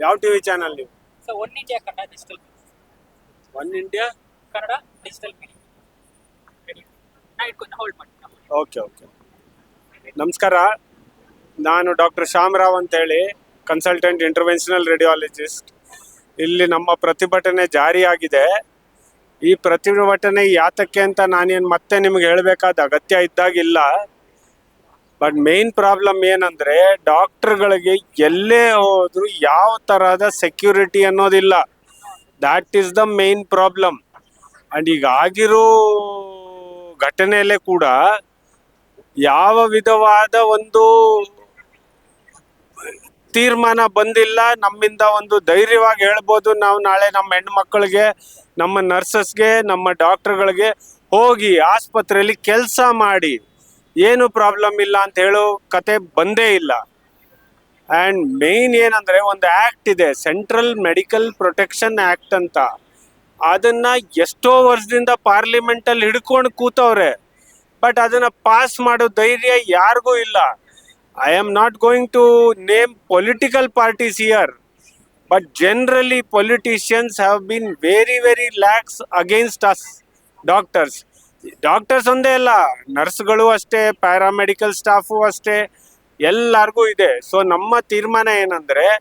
ಯಾವ TV channel ನೀವು? So one India Kannada digital one India Kannada digital media ನಾ ಇಟ್ಕೊಂಡು ಹೋಲ್ಡ್ ಮಾಡಿ ಓಕೆ ಓಕೆ ನಮಸ್ಕಾರ. ನಾನು ಡಾಕ್ಟರ್ ಶ್ಯಾಮರಾವ್ ಅಂತೇಳಿ ಕನ್ಸಲ್ಟೆಂಟ್ ಇಂಟರ್ವೆನ್ಷನಲ್ ರೇಡಿಯಾಲಜಿಸ್ಟ್ ಇಲ್ಲಿ ನಮ್ಮ ಪ್ರತಿಭಟನೆ ಜಾರಿಯಾಗಿದೆ. ಈ ಪ್ರತಿಭಟನೆ ಯಾತಕ್ಕೆ ಅಂತ ನಾನೇನು ಮತ್ತೆ ನಿಮ್ಗೆ ಹೇಳಬೇಕಾದ ಅಗತ್ಯ ಇದ್ದಾಗಿಲ್ಲ. ಬಟ್ ಮೇನ್ ಪ್ರಾಬ್ಲಮ್ ಏನಂದರೆ ಡಾಕ್ಟ್ರುಗಳಿಗೆ ಎಲ್ಲೇ ಹೋದ್ರು ಯಾವ ತರಹದ ಸೆಕ್ಯೂರಿಟಿ ಅನ್ನೋದಿಲ್ಲ. That is the main problem and ಈಗ ಆಗಿರೋ ಘಟನೆಯಲ್ಲೇ ಕೂಡ ಯಾವ ವಿಧವಾದ ಒಂದು ತೀರ್ಮಾನ ಬಂದಿಲ್ಲ. ನಮ್ಮಿಂದ ಒಂದು ಧೈರ್ಯವಾಗಿ ಹೇಳ್ಬೋದು. ನಾವು ನಾಳೆ ನಮ್ಮ ಹೆಣ್ಮಕ್ಳಿಗೆ, ನಮ್ಮ ನರ್ಸಸ್ಗೆ ನಮ್ಮ ಡಾಕ್ಟರ್ಗಳಿಗೆ ಹೋಗಿ ಆಸ್ಪತ್ರೆಯಲ್ಲಿ ಕೆಲಸ ಮಾಡಿ ಏನು ಪ್ರಾಬ್ಲಮ್ ಇಲ್ಲ ಅಂತ ಹೇಳೋ ಕತೆ ಬಂದೇ ಇಲ್ಲ. ಆ್ಯಂಡ್ ಮೇನ್ ಏನಂದರೆ ಒಂದು ಆ್ಯಕ್ಟ್ ಇದೆ ಸೆಂಟ್ರಲ್ ಮೆಡಿಕಲ್ ಪ್ರೊಟೆಕ್ಷನ್ ಆ್ಯಕ್ಟ್ ಅಂತ. ಅದನ್ನ ಎಷ್ಟೋ ವರ್ಷದಿಂದ ಪಾರ್ಲಿಮೆಂಟಲ್ಲಿ ಹಿಡ್ಕೊಂಡು ಕೂತವ್ರೆ. ಬಟ್ ಅದನ್ನ ಪಾಸ್ ಮಾಡೋ ಧೈರ್ಯ ಯಾರಿಗೂ ಇಲ್ಲ. I am not going to name political parties here but generally politicians have been very very lax against us doctors doctors ಒಂದೇ ಅಲ್ಲ, ನರ್ಸ್ಗಳು ಅಷ್ಟೇ ಪ್ಯಾರಾಮೆಡಿಕಲ್ ಸ್ಟಾಫು ಅಷ್ಟೇ, ಎಲ್ಲರಿಗೂ ಇದೆ. ಸೊ ನಮ್ಮ ತೀರ್ಮಾನ ಏನಂದ್ರೆ,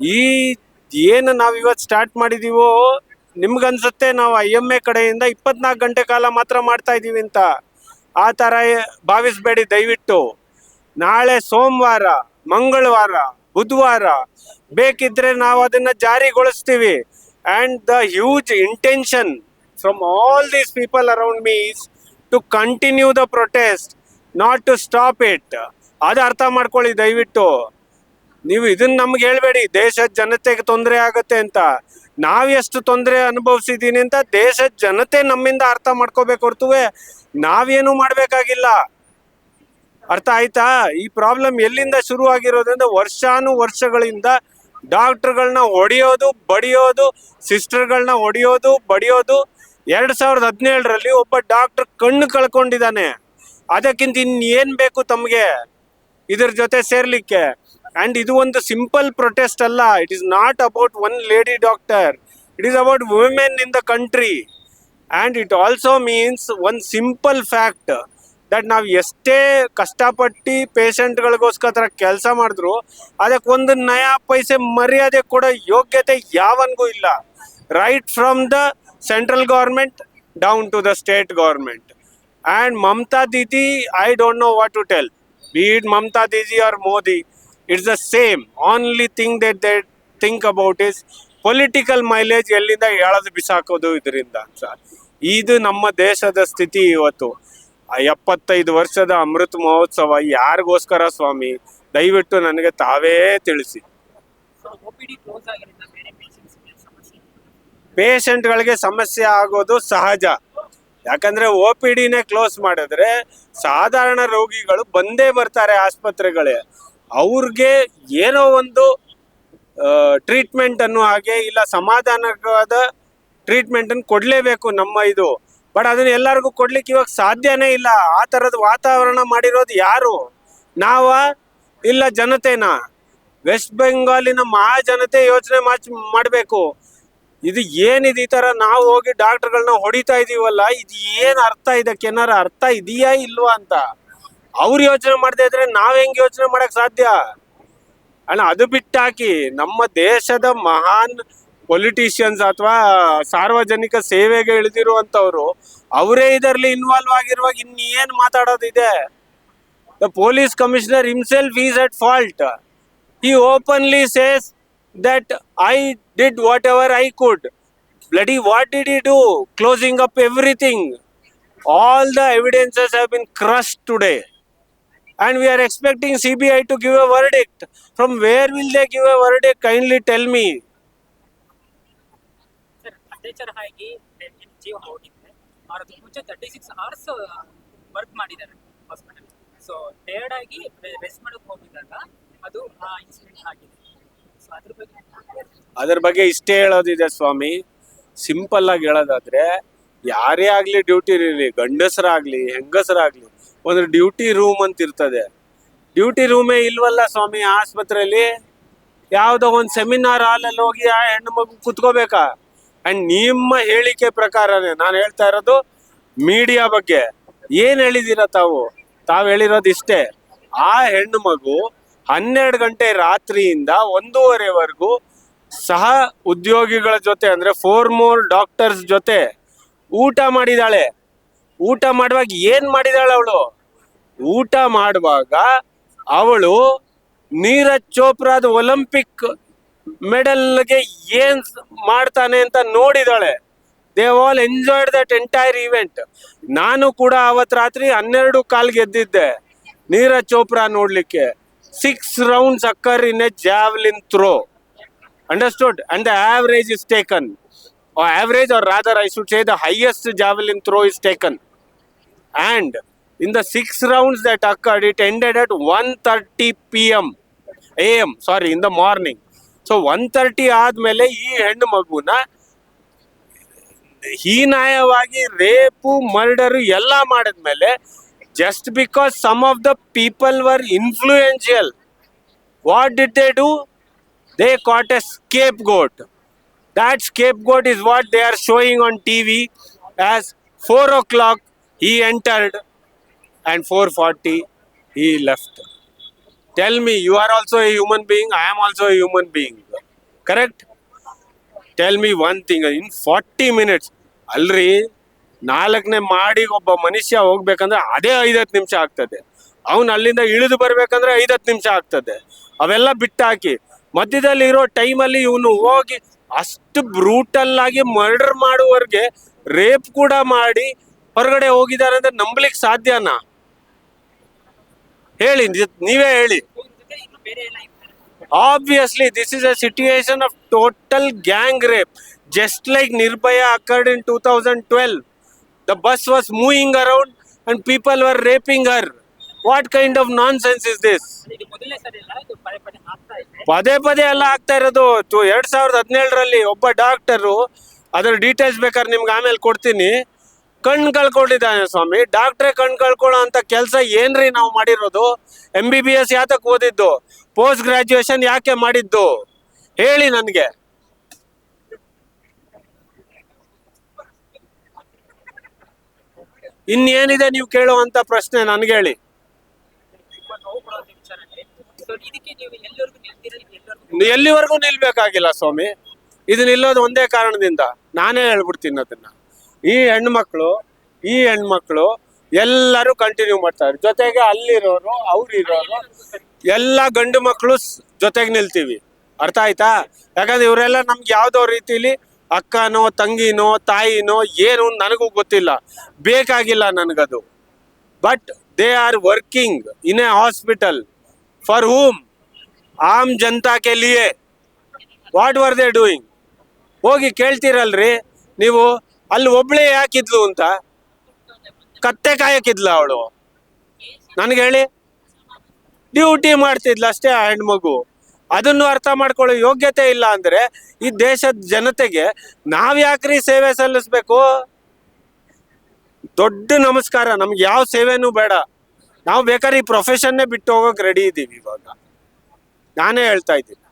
ಈ ಏನು ನಾವು ಇವತ್ತು ಸ್ಟಾರ್ಟ್ ಮಾಡಿದೀವೋ, ನಿಮ್ಗನ್ಸುತ್ತೆ ನಾವು ಐ ಎಂ ಎ ಕಡೆಯಿಂದ ಇಪ್ಪತ್ನಾಲ್ಕು ಗಂಟೆ ಕಾಲ ಮಾತ್ರ ಮಾಡ್ತಾ ಇದ್ದೀವಿ ಅಂತ. ಆ ಥರ ಭಾವಿಸ್ಬೇಡಿ ದಯವಿಟ್ಟು. ನಾಳೆ ಸೋಮವಾರ, ಮಂಗಳವಾರ, ಬುಧವಾರ ಬೇಕಿದ್ರೆ ನಾವು ಅದನ್ನ ಜಾರಿಗೊಳಿಸ್ತೀವಿ. And the huge intention from all these people around is to continue the protest not to stop it ಅದು ಅರ್ಥ ಮಾಡ್ಕೊಳ್ಳಿ ದಯವಿಟ್ಟು. ನೀವು ಇದನ್ನ ನಮ್ಗೆ ಹೇಳ್ಬೇಡಿ, ದೇಶದ ಜನತೆಗೆ ತೊಂದರೆ ಆಗುತ್ತೆ ಅಂತ. ನಾವು ಎಷ್ಟು ತೊಂದರೆ ಅನುಭವಿಸಿದ್ದೀನಿ ಅಂತ ದೇಶದ ಜನತೆ ನಮ್ಮಿಂದ ಅರ್ಥ ಮಾಡ್ಕೋಬೇಕು ಹೊರತುವೆ ನಾವೇನು ಮಾಡಬೇಕಾಗಿಲ್ಲ. ಅರ್ಥ ಆಯ್ತಾ? ಈ ಪ್ರಾಬ್ಲಮ್ ಎಲ್ಲಿಂದ ಶುರು ಆಗಿರೋದ್ರಿಂದ ವರ್ಷಾನು ವರ್ಷಗಳಿಂದ ಡಾಕ್ಟರ್ಗಳನ್ನ ಹೊಡೆಯೋದು, ಬಡಿಯೋದು, ಸಿಸ್ಟರ್ಗಳನ್ನ ಹೊಡೆಯೋದು, ಬಡಿಯೋದು ಎರಡ್ ಸಾವಿರದ ಹದಿನೇಳರಲ್ಲಿ ಒಬ್ಬ ಡಾಕ್ಟರ್ ಕಣ್ಣು ಕಳ್ಕೊಂಡಿದ್ದಾನೆ. ಅದಕ್ಕಿಂತ ಇನ್ನೇನ್ ಬೇಕು ತಮಗೆ? ಇದ್ರ ಜೊತೆ ಸೇರ್ಲಿಕ್ಕೆ. ಅಂಡ್ ಇದು ಒಂದು ಸಿಂಪಲ್ ಪ್ರೊಟೆಸ್ಟ್ ಅಲ್ಲ. It is not about one lady doctor it is about women in the country and it also means ಒಂದು ಸಿಂಪಲ್ ಫ್ಯಾಕ್ಟ್ ದಟ್ ನಾವು ಎಷ್ಟೇ ಕಷ್ಟಪಟ್ಟು ಪೇಷಂಟ್ಗಳಿಗೋಸ್ಕರ ಕೆಲಸ ಮಾಡಿದ್ರು ಅದಕ್ಕೆ ಒಂದು ನಯಾ ಪೈಸೆ ಮರ್ಯಾದೆ ಕೊಡೋ ಯೋಗ್ಯತೆ ಯಾವನ್ಗೂ ಇಲ್ಲ. Right from the central government down to the state government and Mamata Didi I don't know what to tell be it Mamata Didi or Modi it's the same Only thing that they think about is political mileage ಎಲ್ಲಿಂದ ಎಳೆದು ಬಿಸಾಕೋದು ಇದರಿಂದ ಅಂತ. ಇದು ನಮ್ಮ ದೇಶದ ಸ್ಥಿತಿ ಇವತ್ತು. ಎಪ್ಪತ್ತೈದು ವರ್ಷದ ಅಮೃತ ಮಹೋತ್ಸವ ಯಾರಿಗೋಸ್ಕರ ಸ್ವಾಮಿ? ದಯವಿಟ್ಟು ನನಗೆ ತಾವೇ ತಿಳಿಸಿ so O P D close ಆಗಿರೋದ್ರಿಂದ ಬೇರೆ ಪೇಷಂಟ್ಸ್ಗೆ ಸಮಸ್ಯೆ ಪೇಷಂಟ್ಗಳಿಗೆ ಸಮಸ್ಯೆ ಆಗೋದು ಸಹಜ. ಯಾಕಂದ್ರೆ ಒ ಪಿ ಡಿನೇ ಕ್ಲೋಸ್ ಮಾಡಿದ್ರೆ ಸಾಧಾರಣ ರೋಗಿಗಳು ಬಂದೇ ಬರ್ತಾರೆ ಆಸ್ಪತ್ರೆಗಳೇ. ಅವ್ರಿಗೆ ಏನೋ ಒಂದು ಟ್ರೀಟ್ಮೆಂಟ್ ಅನ್ನು ಹಾಗೆ ಇಲ್ಲ ಸಮಾಧಾನವಾದ ಟ್ರೀಟ್ಮೆಂಟ್ ಅನ್ನು ಕೊಡ್ಲೇಬೇಕು ನಮ್ಮ ಇದು. ಬಟ್ ಅದನ್ನ ಎಲ್ಲರಿಗೂ ಕೊಡ್ಲಿಕ್ಕೆ ಇವಾಗ ಸಾಧ್ಯನೇ ಇಲ್ಲ. ಆ ಥರದ ವಾತಾವರಣ ಮಾಡಿರೋದು ಯಾರು? ನಾವ ಇಲ್ಲ ಜನತೆನಾ? ವೆಸ್ಟ್ ಬೆಂಗಾಲಿನ ಮಹಾಜನತೆ ಯೋಚನೆ ಮಾಡಬೇಕು. ಇದು ಏನಿದೆ ಈ ತರ ನಾವು ಹೋಗಿ ಡಾಕ್ಟರ್ಗಳನ್ನ ಹೊಡಿತಾ ಇದೀವಲ್ಲ, ಇದು ಏನ್ ಅರ್ಥ ಇದಕ್ಕೆ ಏನಾರ ಅರ್ಥ ಇದೆಯಾ ಇಲ್ವಾ ಅಂತ? ಅವ್ರು ಯೋಚನೆ ಮಾಡದೇ ಇದ್ರೆ ನಾವ್ ಹೆಂಗ್ ಯೋಚನೆ ಮಾಡಕ್ ಸಾಧ್ಯ? ಅಣ್ಣ, ಅದು ಬಿಟ್ಟಾಕಿ ನಮ್ಮ ದೇಶದ ಮಹಾನ್ ಪೊಲಿಟಿಷಿಯನ್ಸ್ ಅಥವಾ ಸಾರ್ವಜನಿಕ ಸೇವೆಗೆ ಇಳಿದಿರುವಂತವ್ರು ಅವರೇ ಇದರಲ್ಲಿ ಇನ್ವಾಲ್ವ್ ಆಗಿರುವಾಗ ಇನ್ನೇನ್ ಮಾತಾಡೋದಿದೆ? The police commissioner himself is at fault ಈ ಓಪನ್ಲಿ says that I did whatever I could. Bloody, what did he do? Closing up everything. All the evidences have been crushed today. And we are expecting CBI to give a verdict. From where will they give a verdict? Kindly tell me. Sir ಅತ್ಯಾಚಾರ ಆಗಿ ಜೀವ ಹೋಗಿದ್ರೆ ಅವ್ರ ಅದಕ್ಕೆ ಮುಂಚೆ thirty six hours work ಮಾಡಿದ್ದಾರೆ hospital so ಆಗಿ rest ಹೋಗಿದ್ದಾಗ ಅದು ಆ ಇನ್ಸಿಡೆಂಟ್ ಆಗಿದೆ ಅದ್ರ ಬಗ್ಗೆ ಇಷ್ಟೇ ಹೇಳೋದಿದೆ ಸ್ವಾಮಿ. ಸಿಂಪಲ್ ಆಗಿ ಹೇಳೋದಾದ್ರೆ, ಯಾರೇ ಆಗ್ಲಿ ಡ್ಯೂಟಿ ಇರಲಿ, ಗಂಡಸರಾಗ್ಲಿ, ಹೆಂಗಸರಾಗ್ಲಿ, ಒಂದು ಡ್ಯೂಟಿ ರೂಮ್ ಅಂತ ಇರ್ತದೆ. ಡ್ಯೂಟಿ ರೂಮೇ ಇಲ್ವಲ್ಲ ಸ್ವಾಮಿ ಆಸ್ಪತ್ರೆಯಲ್ಲಿ ಯಾವುದೋ ಒಂದು ಸೆಮಿನಾರ್ ಹಾಲ್ ಅಲ್ಲಿ ಹೋಗಿ ಆ ಹೆಣ್ಣು ಮಗು ಕುತ್ಕೋಬೇಕಾ? ಅಂಡ್ ನಿಮ್ಮ ಹೇಳಿಕೆ ಪ್ರಕಾರನೇ, ನಾನು ಹೇಳ್ತಾ ಇರೋದು ಮೀಡಿಯಾ ಬಗ್ಗೆ. ಏನ್ ಹೇಳಿದೀರ ತಾವು? ತಾವು ಹೇಳಿರೋದು ಇಷ್ಟೇ. ಆ ಹೆಣ್ಣು ಮಗು ಹನ್ನೆರಡು ಗಂಟೆ ರಾತ್ರಿಯಿಂದ ಒಂದೂವರೆವರೆಗೂ ಸಹ ಉದ್ಯೋಗಿಗಳ ಜೊತೆ, ಅಂದ್ರೆ ಫೋರ್ ಮೋರ್ ಡಾಕ್ಟರ್ಸ್ ಜೊತೆ ಊಟ ಮಾಡಿದಾಳೆ. ಊಟ ಮಾಡುವಾಗ ಏನ್ ಮಾಡಿದಾಳೆ ಅವಳು? ಊಟ ಮಾಡುವಾಗ ಅವಳು ನೀರಜ್ ಚೋಪ್ರಾದ ಒಲಿಂಪಿಕ್ ಮೆಡಲ್ಗೆ ಏನ್ ಮಾಡ್ತಾನೆ ಅಂತ ನೋಡಿದಾಳೆ. They all enjoyed that entire event ನಾನು ಕೂಡ ಅವತ್ ರಾತ್ರಿ ಹನ್ನೆರಡು ಕಾಲ್ ಗೆದ್ದಿದ್ದೆ. ನೀರಜ್ ಚೋಪ್ರಾ ನೋಡ್ಲಿಕ್ಕೆ. Six rounds occur in a javelin throw understood and the average is taken average or rather I should say the highest javelin throw is taken and in the six rounds that occur it ended at one thirty P M A M sorry in the morning so one thirty ಆದಮೇಲೆ ಈ ಹೆಣ್ಣು ಮಗುನ ಹೀನಾಯವಾಗಿ rape, murder ಎಲ್ಲ ಮಾಡಿದ್ಮೇಲೆ Just because some of the people were influential, what did they do? They caught a scapegoat. That scapegoat is what they are showing on TV as 4 o'clock he entered and 4.40 he left. Tell me, you are also a human being, I am also a human being. Correct? Tell me one thing, in 40 minutes, already ನಾಲ್ಕನೇ ಮಾಡಿ ಒಬ್ಬ ಮನುಷ್ಯ ಹೋಗ್ಬೇಕಂದ್ರೆ ಅದೇ ಐದತ್ತು ನಿಮಿಷ ಆಗ್ತದೆ. ಅವನು ಅಲ್ಲಿಂದ ಇಳಿದು ಬರ್ಬೇಕಂದ್ರೆ ಐದತ್ತು ನಿಮಿಷ ಆಗ್ತದೆ. ಅವೆಲ್ಲ ಬಿಟ್ಟಾಕಿ ಮಧ್ಯದಲ್ಲಿ ಇರೋ ಟೈಮಲ್ಲಿ ಇವನು ಹೋಗಿ ಅಷ್ಟು ಬ್ರೂಟಲ್ ಆಗಿ ಮರ್ಡರ್ ಮಾಡುವವರೆಗೆ ರೇಪ್ ಕೂಡ ಮಾಡಿ ಹೊರಗಡೆ ಹೋಗಿದ್ದಾರೆ ಅಂದ್ರೆ ನಂಬಲಿಕ್ಕೆ ಸಾಧ್ಯನಾ? ಹೇಳಿ ನೀವೇ ಹೇಳಿ. Obviously this is a situation of total gang rape just like of occurred in two thousand like The bus was moving around and people were raping her. What kind of nonsense is this? ಇದು ಮೊದಲನೇ ಸರಿ ಅಲ್ಲ ಇದು ಪದೇ ಪದೇ ಎಲ್ಲ ಆಗ್ತಾ ಇರೋದು. ಟು ಎರಡ್ ಸಾವಿರದ ಹದಿನೇಳರಲ್ಲಿ ಒಬ್ಬ ಡಾಕ್ಟರು ಅದ್ರ ಡೀಟೇಲ್ಸ್ ಬೇಕಾದ್ರೆ ನಿಮ್ಗೆ ಆಮೇಲೆ ಕೊಡ್ತೀನಿ. ಕಣ್ಣು ಕಳ್ಕೊಂಡಿದ್ದಾನೆ ಸ್ವಾಮಿ. ಡಾಕ್ಟ್ರೇ ಕಣ್ಣು ಕಳ್ಕೊಳ್ಳೋ ಅಂತ ಕೆಲಸ ಏನ್ರಿ ನಾವು ಮಾಡಿರೋದು? ಎಂ ಬಿ ಬಿ ಎಸ್ ಯಾತಕ್ಕೆ ಓದಿದ್ದು? ಪೋಸ್ಟ್ ಗ್ರಾಜುಯೇಷನ್ ಯಾಕೆ ಮಾಡಿದ್ದು? ಹೇಳಿ ನನಗೆ. ಇನ್ನೇನಿದೆ ನೀವು ಕೇಳುವಂತ ಪ್ರಶ್ನೆ ನನ್ಗೆ ಹೇಳಿ. ಎಲ್ಲಿವರೆಗೂ ನಿಲ್ಬೇಕಾಗಿಲ್ಲ ಸ್ವಾಮಿ. ಇದು ನಿಲ್ಲೋದು ಒಂದೇ ಕಾರಣದಿಂದ. ನಾನೇ ಹೇಳ್ಬಿಡ್ತೀನಿ ಅದನ್ನ. ಈ ಹೆಣ್ಮಕ್ಳು ಈ ಹೆಣ್ಮಕ್ಳು ಎಲ್ಲರೂ ಕಂಟಿನ್ಯೂ ಮಾಡ್ತಾರೆ. ಜೊತೆಗೆ ಅಲ್ಲಿರೋರು, ಅವ್ರಿರೋರು ಎಲ್ಲ ಗಂಡು ಮಕ್ಕಳು ಜೊತೆಗೆ ನಿಲ್ತೀವಿ. ಅರ್ಥ ಆಯ್ತಾ? ಯಾಕಂದ್ರೆ ಇವರೆಲ್ಲ ನಮ್ಗೆ ಯಾವ್ದೋ ರೀತಿಲಿ ಅಕ್ಕನೋ, ತಂಗಿನೋ, ತಾಯಿನೋ ಏನು ನನಗೂ ಗೊತ್ತಿಲ್ಲ. ಬೇಕಾಗಿಲ್ಲ ನನಗದು. But they are working in a hospital for whom am ಜನತಾ ಕೆಲಿಯೇ ವಾಟ್ ವರ್ ದೇ ಡೂಯಿಂಗ್ ಹೋಗಿ ಕೇಳ್ತೀರಲ್ರಿ? ನೀವು ಅಲ್ಲಿ ಒಬ್ಳೆ ಯಾಕಿದ್ಲು ಅಂತ? ಕತ್ತೆ ಕಾಯಕ್ಕಿದ್ಲ ಅವಳು. ನನಗೆ ಹೇಳಿ. ಡ್ಯೂಟಿ ಮಾಡ್ತಿದ್ಲ ಅಷ್ಟೇ ಆ ಹೆಣ್ಮಗು. ಅದನ್ನು ಅರ್ಥ ಮಾಡ್ಕೊಳ್ಳೋ ಯೋಗ್ಯತೆ ಇಲ್ಲ ಅಂದ್ರೆ ಈ ದೇಶದ ಜನತೆಗೆ ನಾವ್ ಯಾಕ್ರಿ ಸೇವೆ ಸಲ್ಲಿಸ್ಬೇಕು? ದೊಡ್ಡ ನಮಸ್ಕಾರ, ನಮ್ಗೆ ಯಾವ ಸೇವೆನೂ ಬೇಡ. ನಾವು ಬೇಕಾದ್ರೆ ಈ ಪ್ರೊಫೆಷನ್ನೇ ಬಿಟ್ಟು ಹೋಗೋಕೆ ರೆಡಿ ಇದ್ದೀವಿ ಇವಾಗ. ನಾನೇ ಹೇಳ್ತಾ ಇದ್ದೀನಿ.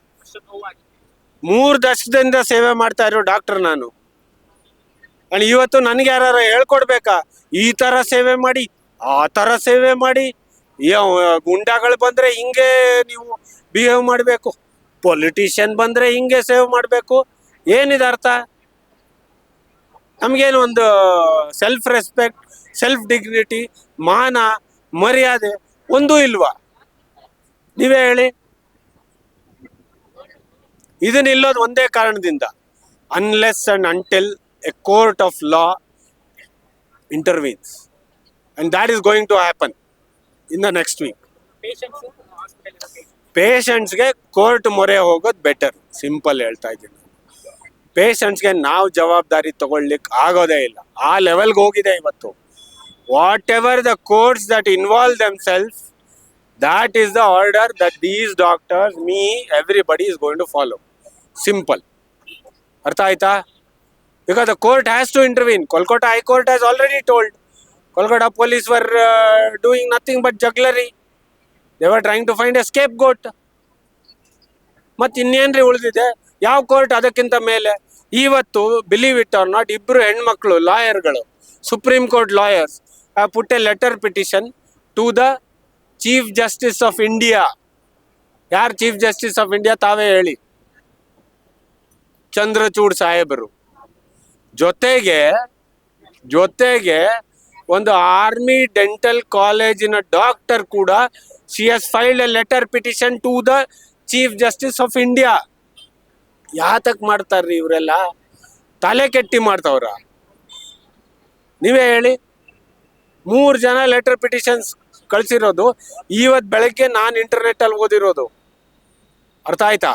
ಮೂರು ದಶಕದಿಂದ ಸೇವೆ ಮಾಡ್ತಾ ಇರೋ ಡಾಕ್ಟರ್ ನಾನು. ಇವತ್ತು ನನಗೆ ಯಾರು ಹೇಳ್ಕೊಡ್ಬೇಕಾ? ಈ ತರ ಸೇವೆ ಮಾಡಿ, ಆ ತರ ಸೇವೆ ಮಾಡಿ. ಗುಂಡಾಗಳು ಬಂದ್ರೆ ಹಿಂಗೆ ನೀವು ಬಿಹೇವ್ ಮಾಡಬೇಕು. ಪೊಲಿಟಿಷಿಯನ್ ಬಂದ್ರೆ ಹಿಂಗೆ ಸೇವ್ ಮಾಡಬೇಕು. ಏನಿದೆ ಅರ್ಥ? ನಮಗೇನು ಒಂದು ಸೆಲ್ಫ್ ರೆಸ್ಪೆಕ್ಟ್ ಸೆಲ್ಫ್ ಡಿಗ್ನಿಟಿ ಮಾನ, ಮರ್ಯಾದೆ ಒಂದೂ ಇಲ್ವಾ? ನೀವೇ ಹೇಳಿ. ಇದನ್ನ ಇಲ್ಲೋದು ಒಂದೇ ಕಾರಣದಿಂದ. Unless and until a court of law intervenes and that is going to happen in the next week ಪೇಷಂಟ್ಸ್ಗೆ court ಮೊರೆ ಹೋಗೋದು ಬೆಟರ್ ಸಿಂಪಲ್ ಹೇಳ್ತಾ ಇದ್ದೀನಿ. ಪೇಷಂಟ್ಸ್ಗೆ ನಾವು ಜವಾಬ್ದಾರಿ ತಗೊಳ್ಲಿಕ್ಕೆ ಆಗೋದೇ ಇಲ್ಲ. ಆ ಲೆವೆಲ್ಗೆ ಹೋಗಿದೆ ಇವತ್ತು. Whatever the courts that involve themselves that is the order that these doctors me everybody is going to follow simple ಅರ್ಥ ಆಯ್ತಾ? Because the court has to intervene Kolkata high court has already told Kolkata police were doing nothing but jugglery they were trying to find a scapegoat. ಮತ್ತೆ ಇನ್ನೇನ್ರಿ ಉಳಿದಿದೆ? ಯಾವ court ಅದಕ್ಕಿಂತ ಮೇಲೆ? ಇವತ್ತು believe it R not ಇಬ್ಬರು ಹೆಣ್ಮಕ್ಳು, ಲಾಯರ್ಗಳು supreme court lawyers put a letter petition to the chief justice of India ಯಾರು chief justice of India ತಾವೇ ಹೇಳಿ. ಚಂದ್ರಚೂಡ್ ಸಾಹೇಬರು. ಜೊತೆಗೆ ಜೊತೆಗೆ ಒಂದು ಆರ್ಮಿ ಡೆಂಟಲ್ ಕಾಲೇಜಿನ ಡಾಕ್ಟರ್ ಕೂಡ C S filed a letter petition to the chief justice of India ಯಾತಕ್ ಮಾಡ್ತಾರ್ರಿ ಇವರೆಲ್ಲ? ತಲೆ ಕೆಟ್ಟಿ ಮಾಡ್ತಾವ್ರ. ನೀವೇ ಹೇಳಿ. ಮೂರು ಜನ ಲೆಟರ್ ಪಿಟಿಷನ್ಸ್ ಕಳ್ಸಿರೋದು. ಇವತ್ತು ಬೆಳಗ್ಗೆ ನಾನು ಇಂಟರ್ನೆಟ್ಟಲ್ಲಿ ಓದಿರೋದು. ಅರ್ಥ ಆಯ್ತಾ?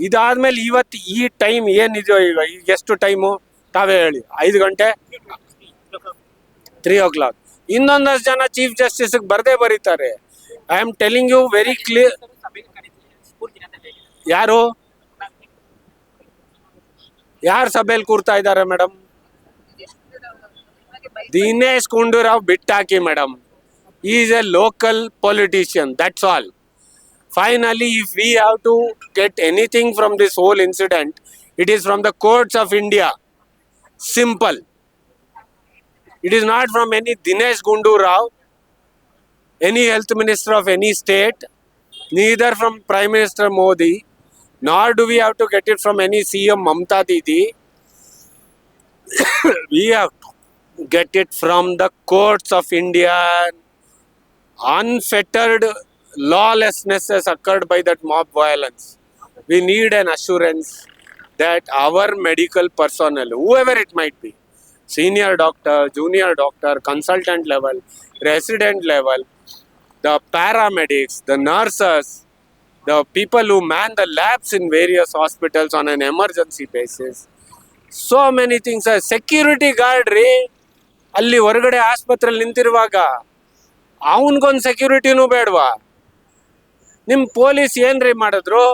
ಇದಾದ್ಮೇಲೆ ಇವತ್ತು ಈ ಟೈಮ್ ಏನಿದೆಯೋ ಈಗ ಈಗ ಎಷ್ಟು ಟೈಮು ತಾವೇ ಹೇಳಿ. ಐದು ಗಂಟೆ? ತ್ರೀ ಓ ಕ್ಲಾಕ್ ಇನ್ನೊಂದಷ್ಟು ಜನ ಚೀಫ್ ಜಸ್ಟಿಸ್ಗೆ ಬರದೇ ಬರೀತಾರೆ. I am telling you very clear ಸಭೆಗೆ ಕರೀತಿದ್ದಾರೆ ಸ್ಫೂರ್ತಿನ ಅಂತ ಹೇಳಿ ಯಾರು? ಯಾರು ಸಭೆಯಲ್ಲಿ ಕೂರ್ತಾ ಇದ್ದಾರೆ madam Dinesh Gundu Rao ಬಿಟ್ಟಾಕಿ madam is a local politician that's all finally if we have to get anything from this whole incident it is from the courts of India simple It is not from any Dinesh Gundu Rao, any health minister of any state, neither from Prime Minister Modi, nor do we have to get it from any CM Mamta Didi. we have to get it from the courts of India. Unfettered lawlessness has occurred by that mob violence. We need an assurance that our medical personnel, whoever it might be, senior doctor junior doctor consultant level, resident level, the paramedics, the nurses the people who man the labs in various hospitals on an emergency basis. So many things. Security guard ರೀ ಅಲ್ಲಿ ಹೊರಗಡೆ ಆಸ್ಪತ್ರೆಯಲ್ಲಿ ನಿಂತಿರುವಾಗ ಅವನಿಗೊಂದು ಸೆಕ್ಯೂರಿಟಿನೂ ಬೇಡವಾ ನಿಮ್ಮ police ಏನ್ರಿ ಮಾಡಿದ್ರು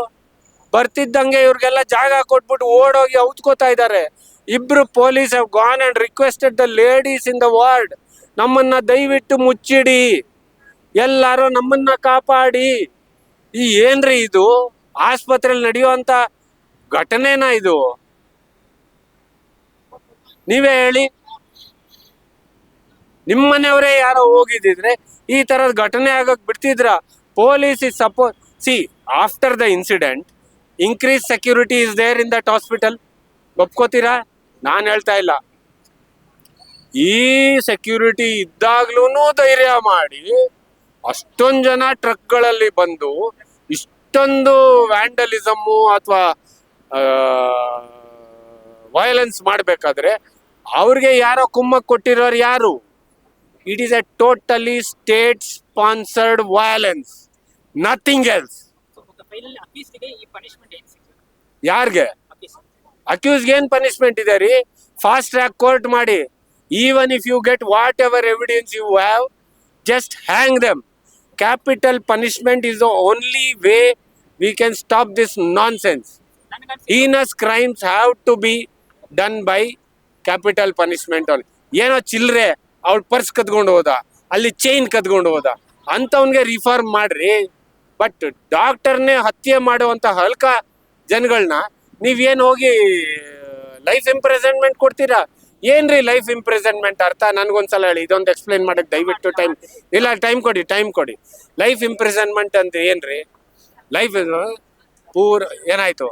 ಬರ್ತಿದ್ದಂಗೆ ಇವ್ರಿಗೆಲ್ಲ ಜಾಗ ಕೊಟ್ಬಿಟ್ಟು ಓಡೋಗಿ ಔತ್ಕೋತಾ ಇದ್ದಾರೆ ಇಬ್ರು police have gone and requested the ladies in the ward ನಮ್ಮನ್ನ ದಯವಿಟ್ಟು ಮುಚ್ಚಿಡಿ. ಎಲ್ಲಾರು ನಮ್ಮನ್ನ ಕಾಪಾಡಿ. ಈ ಏನ್ರಿ ಇದು? ಆಸ್ಪತ್ರೆಯಲ್ಲಿ ನಡೆಯುವಂತ ಘಟನೆನಾ ಇದು? ನೀವೇ ಹೇಳಿ. ನಿಮ್ಮನೆಯವರೇ ಯಾರೋ ಹೋಗಿದ್ದಿದ್ರೆ ಈ ತರದ ಘಟನೆ ಆಗಕ್ ಬಿಡ್ತಿದ್ರ? Police is support see after the incident increase security is there in that hospital ಒಪ್ಕೋತೀರಾ? ನಾನು ಹೇಳ್ತಾ ಇಲ್ಲ. ಈ ಸೆಕ್ಯೂರಿಟಿ ಇದ್ದಾಗ್ಲೂ ಧೈರ್ಯ ಮಾಡಿ ಅಷ್ಟೊಂದು ಜನ ಟ್ರಕ್ಗಳಲ್ಲಿ ಬಂದು ಇಷ್ಟೊಂದು ವ್ಯಾಂಡಲಿಸಮ್ಮು ಅಥವಾ ವಯಲೆನ್ಸ್ ಮಾಡಬೇಕಾದ್ರೆ ಅವ್ರಿಗೆ ಯಾರೋ ಕುಮ್ಮಕ್ ಕೊಟ್ಟಿರೋರು ಯಾರು? It is a totally state sponsored violence nothing else ಯಾರಿಗೆ? ಅಕ್ಯೂಸ್ಗೆ ಏನ್ ಪನಿಷ್ಮೆಂಟ್ ಇದೆ ರೀ? ಫಾಸ್ಟ್ ಟ್ರ್ಯಾಕ್ ಕೋರ್ಟ್ ಮಾಡಿ. Even if you get whatever evidence you have just hang them capital punishment is the only way we can stop this nonsense heinous crimes have to be done by capital punishment ಅಲ್ಲಿ ಏನೋ ಚಿಲ್ಲರೆ ಅವ್ಳ purse ಕದ್ಕೊಂಡು ಹೋದ, ಅಲ್ಲಿ chain ಕದ್ಕೊಂಡು ಹೋದ. ಅಂಥವ್ನಿಗೆ reform ಮಾಡ್ರಿ. But ಡಾಕ್ಟರ್ನೇ ಹತ್ಯೆ ಮಾಡುವಂತ ಹಲ್ಕ ಜನಗಳನ್ನ ನೀವೇನು ಹೋಗಿ ಲೈಫ್ ಇಂಪ್ರೆಸೆಂಟ್ಮೆಂಟ್ ಕೊಡ್ತೀರಾ? ಏನ್ರಿ ಲೈಫ್ ಇಂಪ್ರೆಸೆಂಟ್ಮೆಂಟ್ ಅರ್ಥ? ನನ್ಗೊಂದ್ಸಲ ಹೇಳಿ, ಇದೊಂದು ಎಕ್ಸ್ಪ್ಲೈನ್ ಮಾಡಕ್ಕೆ ದಯವಿಟ್ಟು ಟೈಮ್ ಇಲ್ಲ ಟೈಮ್ ಕೊಡಿ ಟೈಮ್ ಕೊಡಿ. ಲೈಫ್ ಇಂಪ್ರೆಸೆಂಟ್ಮೆಂಟ್ ಅಂತ ಏನ್ರಿ? ಲೈಫ್ ಪೂರ್ ಏನಾಯ್ತು?